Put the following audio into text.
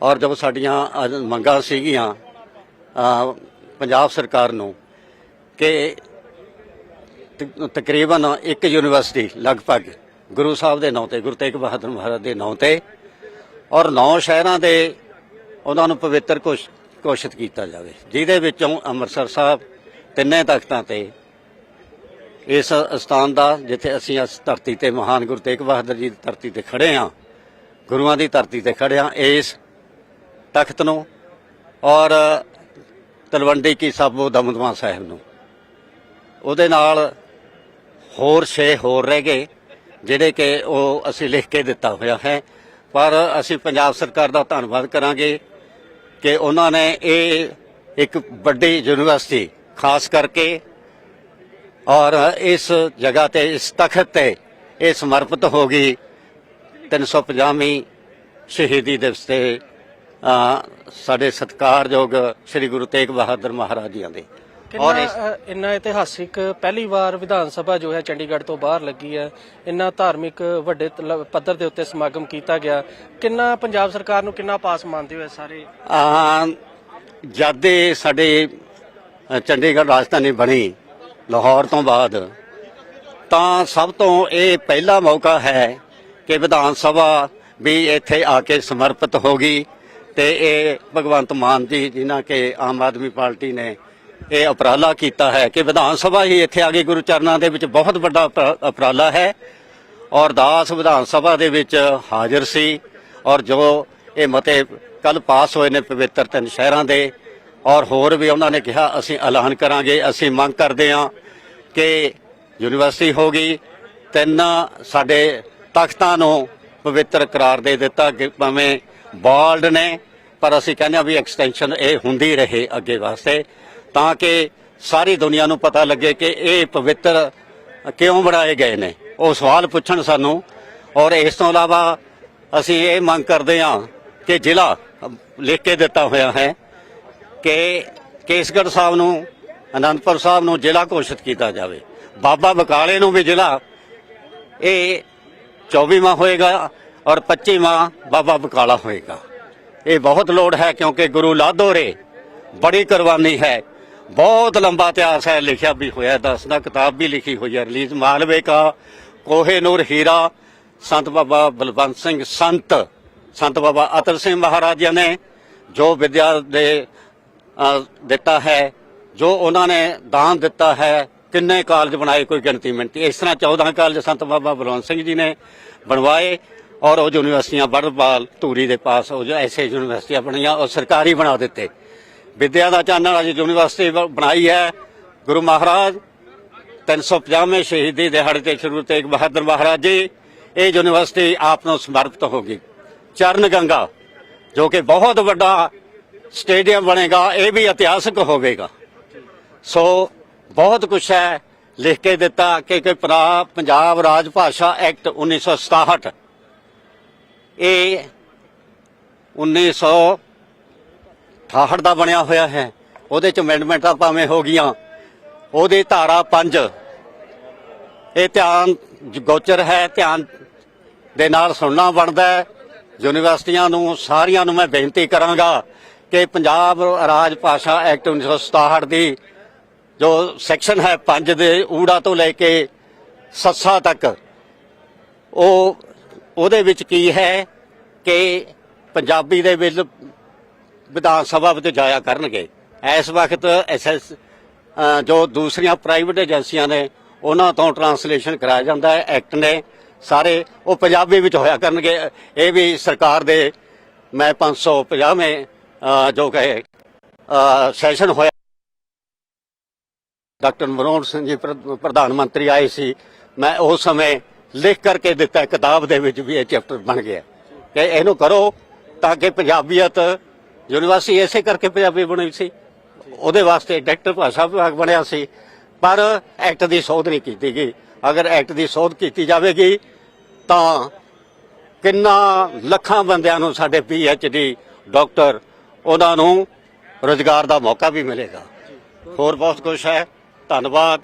ਔਰ ਜਦੋਂ ਸਾਡੀਆਂ ਮੰਗਾਂ ਸੀਗੀਆਂ ਪੰਜਾਬ ਸਰਕਾਰ ਨੂੰ ਕਿ ਤਕ- ਤਕਰੀਬਨ ਇੱਕ ਯੂਨੀਵਰਸਿਟੀ ਲਗਭਗ ਗੁਰੂ ਸਾਹਿਬ ਦੇ ਨਾਂ ਤੇ, ਗੁਰੂ ਤੇਗ ਬਹਾਦਰ ਮਹਾਰਾਜ ਦੇ ਨਾਂ ਤੇ ਔਰ ਨੌ ਸ਼ਹਿਰਾਂ ਦੇ ਉਹਨਾਂ ਨੂੰ ਪਵਿੱਤਰ ਘੋਸ਼- ਘੋਸ਼ਿਤ ਕੀਤਾ ਜਾਵੇ, ਜਿਹਦੇ ਵਿੱਚੋਂ ਅੰਮ੍ਰਿਤਸਰ ਸਾਹਿਬ ਤਿੰਨੇ ਤਖਤਾਂ ਤੇ ਇਸ ਸਥਾਨ ਦਾ, ਜਿੱਥੇ ਅਸੀਂ ਇਸ ਧਰਤੀ ਤੇ ਮਹਾਨ ਗੁਰੂ ਤੇਗ ਬਹਾਦਰ ਜੀ ਦੀ ਧਰਤੀ ਤੇ ਖੜੇ ਹਾਂ ਗੁਰੂਆਂ ਦੀ ਧਰਤੀ ਤੇ ਖੜੇ ਹਾਂ ਇਸ ਤਖਤ ਨੂੰ ਔਰ ਤਲਵੰਡੀ ਕੀ ਸਾਬੋ ਦਮਦਮਾ ਸਾਹਿਬ ਨੂੰ। ਉਹਦੇ ਨਾਲ ਹੋਰ 6 ਹੋਰ ਰਹਿ ਗਏ, ਜਿਹੜੇ ਕਿ ਉਹ ਅਸੀਂ ਲਿਖ ਕੇ ਦਿੱਤਾ ਹੋਇਆ ਹੈ। ਪਰ ਅਸੀਂ ਪੰਜਾਬ ਸਰਕਾਰ ਦਾ ਧੰਨਵਾਦ ਕਰਾਂਗੇ ਕਿ ਉਹਨਾਂ ਨੇ ਇਹ ਇੱਕ ਵੱਡੀ ਯੂਨੀਵਰਸਿਟੀ ਖਾਸ ਕਰਕੇ ਔਰ ਇਸ ਜਗ੍ਹਾ ਤੇ, ਇਸ ਤਖਤ ਤੇ ਇਹ ਸਮਰਪਿਤ ਹੋ ਗਈ। 350ਵੀਂ ਸ਼ਹੀਦੀ ਦਿਵਸ ਤੇ ਸਾਡੇ ਸਤਿਕਾਰਯੋਗ ਸ੍ਰੀ ਗੁਰੂ ਤੇਗ ਬਹਾਦਰ ਮਹਾਰਾਜ ਜੀਆਂ ਦੇ। ਔਰ ਇੰਨਾ ਇਤਿਹਾਸਿਕ ਪਹਿਲੀ ਵਾਰ ਵਿਧਾਨ ਸਭਾ ਜੋ ਹੈ ਚੰਡੀਗੜ੍ਹ ਤੋਂ ਬਾਹਰ ਲੱਗੀ ਹੈ ਇੰਨਾ ਧਾਰਮਿਕ ਵੱਡੇ ਪੱਧਰ ਦੇ ਉੱਤੇ ਸਮਾਗਮ ਕੀਤਾ ਗਿਆ ਕਿੰਨਾ ਪੰਜਾਬ ਸਰਕਾਰ ਨੂੰ ਕਿੰਨਾ ਪਾਸ ਮੰਨਦੇ ਹੋ ਸਾਰੇ? ਆ ਜਦ ਸਾਡੇ ਚੰਡੀਗੜ੍ਹ ਰਾਜਧਾਨੀ ਬਣੀ ਲਾਹੌਰ ਤੋਂ ਬਾਅਦ ਤਾਂ ਸਭ ਤੋਂ ਇਹ ਪਹਿਲਾ ਮੌਕਾ ਹੈ ਕਿ ਵਿਧਾਨ ਸਭਾ ਵੀ ਇੱਥੇ ਆ ਕੇ ਸਮਰਪਿਤ ਹੋ ਗਈ। ਤੇ ਇਹ ਭਗਵੰਤ ਮਾਨ ਜੀ ਜਿਨ੍ਹਾਂ ਕਿ ਆਮ ਆਦਮੀ ਪਾਰਟੀ ਨੇ ਇਹ ਉਪਰਾਲਾ ਕੀਤਾ ਹੈ ਕਿ ਵਿਧਾਨ ਸਭਾ ਹੀ ਇੱਥੇ ਆ ਗਈ ਗੁਰੂ ਚਰਨਾਂ ਦੇ ਵਿੱਚ ਬਹੁਤ ਵੱਡਾ ਉਪਰਾਲਾ ਹੈ ਔਰ ਦਾਸ ਵਿਧਾਨ ਸਭਾ ਦੇ ਵਿੱਚ ਹਾਜ਼ਰ ਸੀ ਔਰ ਜੋ ਇਹ ਮਤੇ ਕੱਲ ਪਾਸ ਹੋਏ ਨੇ ਪਵਿੱਤਰ ਤਿੰਨ ਸ਼ਹਿਰਾਂ ਦੇ ਔਰ ਹੋਰ ਵੀ ਉਹਨਾਂ ਨੇ ਕਿਹਾ, ਅਸੀਂ ਐਲਾਨ ਕਰਾਂਗੇ, ਅਸੀਂ ਮੰਗ ਕਰਦੇ ਹਾਂ ਕਿ ਯੂਨੀਵਰਸਿਟੀ ਹੋ ਗਈ, ਤਿੰਨ ਸਾਡੇ ਤਖਤਾਂ ਨੂੰ ਪਵਿੱਤਰ ਕਰਾਰ ਦੇ ਦਿੱਤਾ ਕਿ ਭਾਵੇਂ ਬਾਲਡ ਨੇ, ਪਰ ਅਸੀਂ ਕਹਿੰਦੇ ਹਾਂ ਵੀ ਐਕਸਟੈਂਸ਼ਨ ਇਹ ਹੁੰਦੀ ਰਹੇ ਅੱਗੇ ਵਾਸਤੇ, ਤਾਂ ਕਿ ਸਾਰੀ ਦੁਨੀਆ ਨੂੰ ਪਤਾ ਲੱਗੇ ਕਿ ਇਹ ਪਵਿੱਤਰ ਕਿਉਂ ਬਣਾਏ ਗਏ ਨੇ। ਉਹ ਸਵਾਲ ਪੁੱਛਣ ਸਾਨੂੰ, ਔਰ ਇਸ ਤੋਂ ਇਲਾਵਾ ਅਸੀਂ ਇਹ ਮੰਗ ਕਰਦੇ ਹਾਂ ਕਿ ਜ਼ਿਲ੍ਹਾ ਲਿਖ ਕੇ ਦਿੱਤਾ ਹੋਇਆ ਹੈ ਕਿ ਕੇਸਗੜ੍ਹ ਸਾਹਿਬ ਨੂੰ, ਅਨੰਦਪੁਰ ਸਾਹਿਬ ਨੂੰ ਜ਼ਿਲ੍ਹਾ ਘੋਸ਼ਿਤ ਕੀਤਾ ਜਾਵੇ। ਬਾਬਾ ਬਕਾਲੇ ਨੂੰ ਵੀ ਜ਼ਿਲ੍ਹਾ, ਇਹ 24ਵਾਂ ਹੋਏਗਾ ਔਰ 25ਵਾਂ ਬਾਬਾ ਬਕਾਲਾ ਹੋਏਗਾ। ਇਹ ਬਹੁਤ ਲੋੜ ਹੈ ਕਿਉਂਕਿ ਗੁਰੂ ਲਾਧੋਰੇ ਬੜੀ ਕੁਰਬਾਨੀ ਹੈ। ਬਹੁਤ ਲੰਬਾ ਇਤਿਹਾਸ ਹੈ, ਲਿਖਿਆ ਵੀ ਹੋਇਆ ਦਸਨਾ ਕਿਤਾਬ ਵੀ ਲਿਖੀ ਹੋਈ ਹੈ। ਰਿਲੀਜ਼ ਮਾਲਵੇ ਕਾ, ਕੋਹੇ ਨੂਰ ਹੀਰਾ, ਸੰਤ ਬਾਬਾ ਬਲਵੰਤ ਸਿੰਘ ਸੰਤ ਸੰਤ ਬਾਬਾ ਅਤਰ ਸਿੰਘ ਮਹਾਰਾਜਾ ਨੇ ਜੋ ਵਿਦਿਆ ਦੇ ਦਿੱਤਾ ਹੈ, ਜੋ ਉਹਨਾਂ ਨੇ ਦਾਨ ਦਿੱਤਾ ਹੈ, ਕਿੰਨੇ ਕਾਲਜ ਬਣਾਏ, ਕੋਈ ਗਿਣਤੀ ਮਿੰਟੀ ਇਸ ਤਰ੍ਹਾਂ 14 ਕਾਲਜ ਸੰਤ ਬਾਬਾ ਬਲਵੰਤ ਸਿੰਘ ਜੀ ਨੇ ਬਣਵਾਏ। ਔਰ ਉਹ ਯੂਨੀਵਰਸਿਟੀਆਂ ਬੜਪਾਲ ਧੂਰੀ ਦੇ ਪਾਸ, ਉਹ ਜੋ ਐਸੇ ਯੂਨੀਵਰਸਿਟੀਆਂ ਬਣੀਆਂ, ਉਹ ਸਰਕਾਰੀ ਬਣਾ ਦਿੱਤੇ। ਵਿਦਿਆ ਦਾ ਚਾਨਣ ਅੱਜ ਯੂਨੀਵਰਸਿਟੀ ਬ- ਬਣਾਈ ਹੈ, ਗੁਰੂ ਮਹਾਰਾਜ 350ਵੇਂ ਸ਼ਹੀਦੀ ਦਿਹਾੜੇ ਤੇ ਸ਼੍ਰੀ ਗੁਰੂ ਤੇਗ ਬਹਾਦਰ ਮਹਾਰਾਜ ਜੀ, ਇਹ ਯੂਨੀਵਰਸਿਟੀ ਆਪ ਨੂੰ ਸਮਰਪਿਤ ਹੋਗੀ ਚਰਨ ਗੰਗਾ, ਜੋ ਕਿ ਬਹੁਤ ਵੱਡਾ ਸਟੇਡੀਅਮ ਬਣੇਗਾ, ਇਹ ਵੀ ਇਤਿਹਾਸਕ ਹੋਵੇਗਾ। ਸੋ, ਬਹੁਤ ਕੁਝ ਹੈ, ਲਿਖ ਕੇ ਦਿੱਤਾ ਕਿ ਕਿ ਪੰਜਾਬ ਰਾਜ ਭਾਸ਼ਾ ਐਕਟ 1967 ਇਹ 1968 ਦਾ ਬਣਿਆ ਹੋਇਆ ਹੈ। ਉਹਦੇ ਚ ਅਮੈਂਡਮੈਂਟਾਂ ਭਾਵੇਂ ਹੋ ਗਈਆਂ। ਉਹਦੀ ਧਾਰਾ 5 ਇਹ ਧਿਆਨ ਗੋਚਰ ਹੈ, ਧਿਆਨ ਦੇ ਨਾਲ ਸੁਣਨਾ ਬਣਦਾ ਹੈ। ਯੂਨੀਵਰਸਿਟੀਆਂ ਨੂੰ, ਸਾਰੀਆਂ ਨੂੰ ਮੈਂ ਬੇਨਤੀ ਕਰਾਂਗਾ ਕਿ ਪੰਜਾਬ ਰਾਜ ਭਾਸ਼ਾ ਐਕਟ 1967 ਦੀ ਜੋ ਸੈਕਸ਼ਨ ਹੈ 5 ਦੇ ਊੜਾ ਤੋਂ ਲੈ ਕੇ ਸੱਸਾ ਤੱਕ, ਉਹ ਉਹਦੇ ਵਿੱਚ ਕੀ ਹੈ ਕਿ ਪੰਜਾਬੀ ਦੇ ਵਿੱਚ ਵਿਧਾਨ ਸਭਾ ਵਿੱਚ ਜਾਇਆ ਕਰਨਗੇ। ਇਸ ਵਕਤ ਐਸਐਸ ਜੋ ਦੂਸਰੀਆਂ ਪ੍ਰਾਈਵੇਟ ਏਜੰਸੀਆਂ ਨੇ ਉਹਨਾਂ ਤੋਂ ਟਰਾਂਸਲੇਸ਼ਨ ਕਰਾਇਆ ਜਾਂਦਾ ਹੈ। ਐਕਟ ਨੇ ਸਾਰੇ ਉਹ ਪੰਜਾਬੀ ਵਿੱਚ ਹੋਇਆ ਕਰਨਗੇ। ਇਹ ਵੀ ਸਰਕਾਰ ਦੇ ਮੈਂ 550ਵੇਂ ਅ, ਜੋ ਕਹੇ ਸੈਸ਼ਨ ਹੋਇਆ। ਡਾਕਟਰ ਮਨੋਹਰ ਸਿੰਘ ਜੀ ਪ੍ਰਧਾਨ ਮੰਤਰੀ ਆਏ ਸੀ। ਮੈਂ ਉਸ ਸਮੇਂ ਲਿਖ ਕਰਕੇ ਦਿੱਤਾ, ਕਿਤਾਬ ਦੇ ਵਿੱਚ ਵੀ ਇਹ ਚੈਪਟਰ ਬਣ ਗਿਆ। ਕਿ ਇਹਨੂੰ ਕਰੋ ਤਾਂ ਕਿ ਪੰਜਾਬੀਅਤ ਯੂਨੀਵਰਸਿਟੀ ਐਸੇ ਕਰਕੇ ਪੰਜਾਬੀ ਬਣੀ ਸੀ। ਉਹਦੇ ਵਾਸਤੇ ਡਾਇਰੈਕਟਰ ਭਾਸ਼ਾ ਵਿਭਾਗ ਬਣਿਆ ਸੀ। ਪਰ ਐਕਟ ਦੀ ਸੋਧ ਨਹੀਂ ਕੀਤੀ ਗਈ। ਅਗਰ ਐਕਟ ਦੀ ਸੋਧ ਕੀਤੀ ਜਾਵੇਗੀ, ਤਾਂ ਕਿੰਨਾ ਲੱਖਾਂ ਬੰਦਿਆਂ ਨੂੰ ਸਾਡੇ ਪੀ ਐਚ ਡੀ ਡਾਕਟਰ, ਉਹਨਾਂ ਨੂੰ ਰੋਜ਼ਗਾਰ ਦਾ ਮੌਕਾ ਵੀ ਮਿਲੇਗਾ। ਹੋਰ ਬਹੁਤ ਕੁਝ ਹੈ। ਧੰਨਵਾਦ।